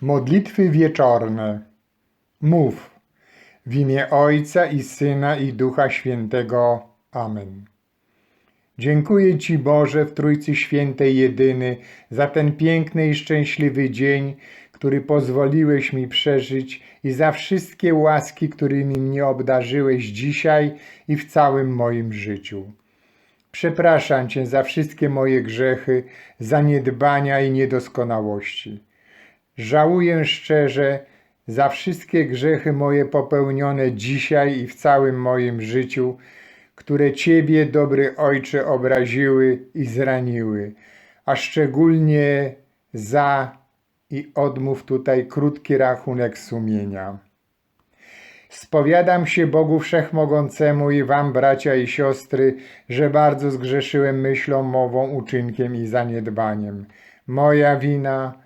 Modlitwy wieczorne. Mów w imię Ojca i Syna i Ducha Świętego. Amen. Dziękuję Ci Boże w Trójcy Świętej Jedyny za ten piękny i szczęśliwy dzień, który pozwoliłeś mi przeżyć i za wszystkie łaski, którymi mnie obdarzyłeś dzisiaj i w całym moim życiu. Przepraszam Cię za wszystkie moje grzechy, zaniedbania i niedoskonałości. Żałuję szczerze za wszystkie grzechy moje popełnione dzisiaj i w całym moim życiu, które Ciebie, dobry Ojcze, obraziły i zraniły, a szczególnie za i odmów tutaj krótki rachunek sumienia. Spowiadam się Bogu Wszechmogącemu i Wam, bracia i siostry, że bardzo zgrzeszyłem myślą, mową, uczynkiem i zaniedbaniem. Moja wina,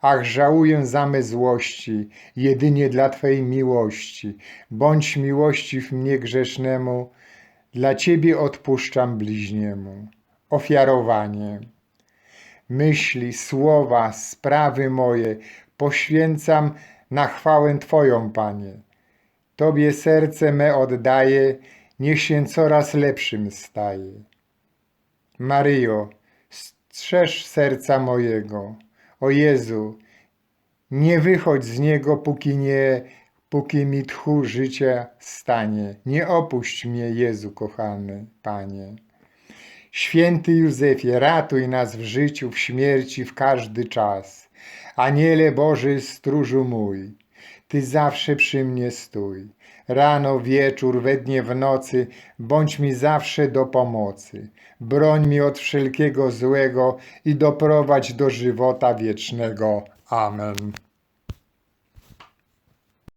Ach, żałuję zamy złości, jedynie dla Twej miłości. Bądź miłościw mnie grzesznemu, dla Ciebie odpuszczam bliźniemu. Ofiarowanie. Myśli, słowa, sprawy moje poświęcam na chwałę Twoją, Panie. Tobie serce me oddaję, niech się coraz lepszym staje. Maryjo, strzeż serca mojego. O Jezu, nie wychodź z niego, póki nie, póki mi tchu życia stanie. Nie opuść mnie, Jezu kochany, Panie. Święty Józefie, ratuj nas w życiu, w śmierci, w każdy czas. Aniele Boży, stróżu mój, Ty zawsze przy mnie stój. Rano, wieczór, we dnie, w nocy, bądź mi zawsze do pomocy. Broń mi od wszelkiego złego i doprowadź do żywota wiecznego. Amen.